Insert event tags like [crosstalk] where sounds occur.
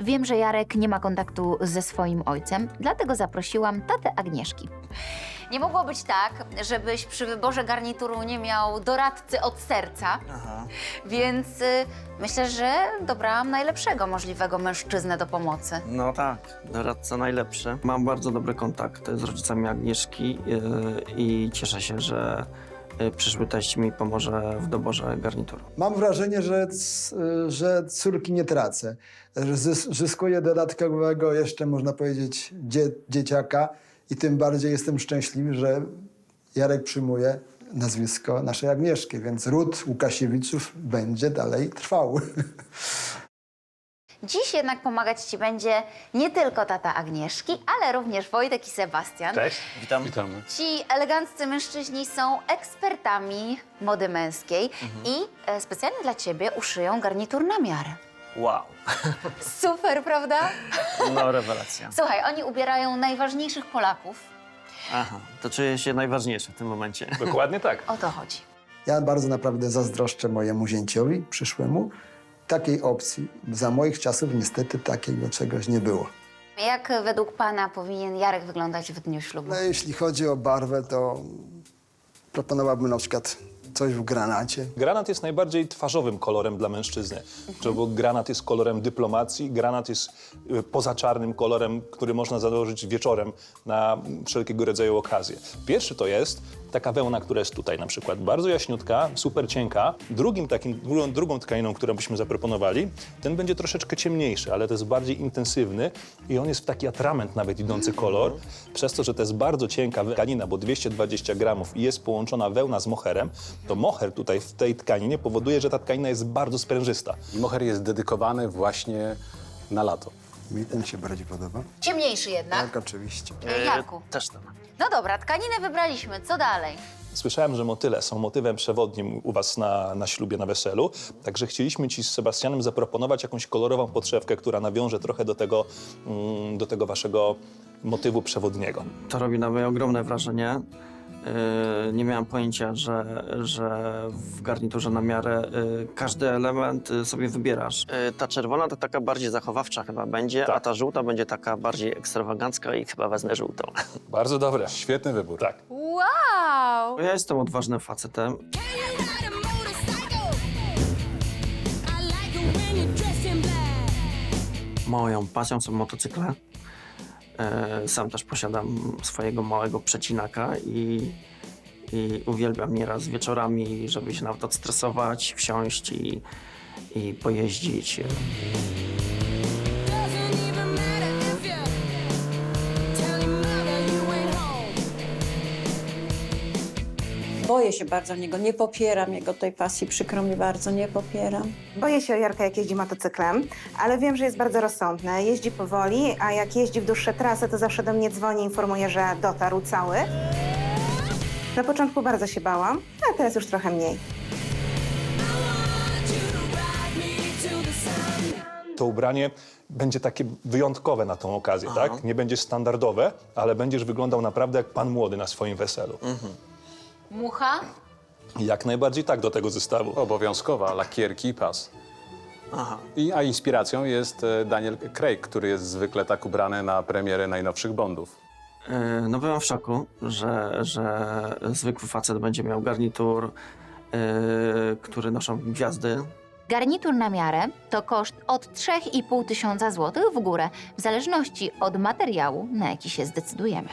Wiem, że Jarek nie ma kontaktu ze swoim ojcem, dlatego zaprosiłam tatę Agnieszki. Nie mogło być tak, żebyś przy wyborze garnituru nie miał doradcy od serca, Aha. więc y, myślę, że dobrałam najlepszego możliwego mężczyznę do pomocy. No tak, doradca najlepszy. Mam bardzo dobre kontakty z rodzicami Agnieszki yy, i cieszę się, że przyszły teść mi pomoże w doborze garnituru. Mam wrażenie, że, że córki nie tracę. Zyskuję dodatkowego jeszcze, można powiedzieć, dzie dzieciaka i tym bardziej jestem szczęśliwy, że Jarek przyjmuje nazwisko naszej Agnieszki, więc ród Łukasiewiczów będzie dalej trwał. [laughs] Dziś jednak pomagać Ci będzie nie tylko tata Agnieszki, ale również Wojtek i Sebastian. Cześć. Witam. Witamy. Ci eleganccy mężczyźni są ekspertami mody męskiej i e, specjalnie dla Ciebie uszyją garnitur na miarę. Wow. Super, prawda? No rewelacja. Słuchaj, oni ubierają najważniejszych Polaków. Aha, to czuję się najważniejszy w tym momencie. Dokładnie tak. O to chodzi. Ja bardzo naprawdę zazdroszczę mojemu zięciowi przyszłemu. Takiej opcji za moich czasów niestety takiego czegoś nie było. Jak według Pana powinien Jarek wyglądać w dniu ślubu? No, jeśli chodzi o barwę, to proponowałbym na przykład coś w granacie. Granat jest najbardziej twarzowym kolorem dla mężczyzny, Mhm. bo granat jest kolorem dyplomacji, granat jest y, pozaczarnym kolorem, który można założyć wieczorem na wszelkiego rodzaju okazje. Pierwszy to jest taka wełna, która jest tutaj na przykład bardzo jaśniutka, super cienka. Drugim takim, drugą, drugą tkaniną, którą byśmy zaproponowali, ten będzie troszeczkę ciemniejszy, ale to jest bardziej intensywny i on jest w taki atrament nawet idący kolor. Przez to, że to jest bardzo cienka tkanina, bo 220 gramów i jest połączona wełna z moherem, to moher tutaj w tej tkaninie powoduje, że ta tkanina jest bardzo sprężysta. Moher jest dedykowany właśnie na lato. Mi ten się bardziej podoba. Ciemniejszy jednak. Tak, oczywiście. E, Jarku. E, Też tam. No dobra, tkaninę wybraliśmy. Co dalej? Słyszałem, że motyle są motywem przewodnim u was na, na ślubie, na weselu, także chcieliśmy ci z Sebastianem zaproponować jakąś kolorową podszewkę, która nawiąże trochę do tego, mm, do tego waszego motywu przewodniego. To robi na mnie ogromne wrażenie. Yy, nie miałem pojęcia, że, że w garniturze na miarę yy, każdy element yy, sobie wybierasz. Ta czerwona to taka bardziej zachowawcza chyba będzie, Tak. a ta żółta będzie taka bardziej ekstrawagancka i chyba wezmę żółtą. [laughs] Bardzo dobre. Świetny wybór. Tak. Wow! Ja jestem odważnym facetem. Moją pasją są motocykle. E, Sam też posiadam swojego małego przecinaka i, i uwielbiam nieraz wieczorami, żeby się nawet odstresować, wsiąść i, i pojeździć. Boję się bardzo niego, nie popieram jego tej pasji, przykro mi bardzo, nie popieram. Boję się o Jarka, jak jeździ motocyklem, ale wiem, że jest bardzo rozsądny. Jeździ powoli, a jak jeździ w dłuższe trasy, to zawsze do mnie dzwoni i informuje, że dotarł cały. Na początku bardzo się bałam, a teraz już trochę mniej. To ubranie będzie takie wyjątkowe na tą okazję, tak? Nie będzie standardowe, ale będziesz wyglądał naprawdę jak pan młody na swoim weselu. Mucha? Jak najbardziej tak do tego zestawu. Obowiązkowa, lakierki i pas. Aha. I, a inspiracją jest e, Daniel Craig, który jest zwykle tak ubrany na premierę najnowszych Bondów. E, No byłem w szoku, że, że zwykły facet będzie miał garnitur, e, który noszą gwiazdy. Garnitur na miarę to koszt od 3,5 tysiąca złotych w górę, w zależności od materiału, na jaki się zdecydujemy.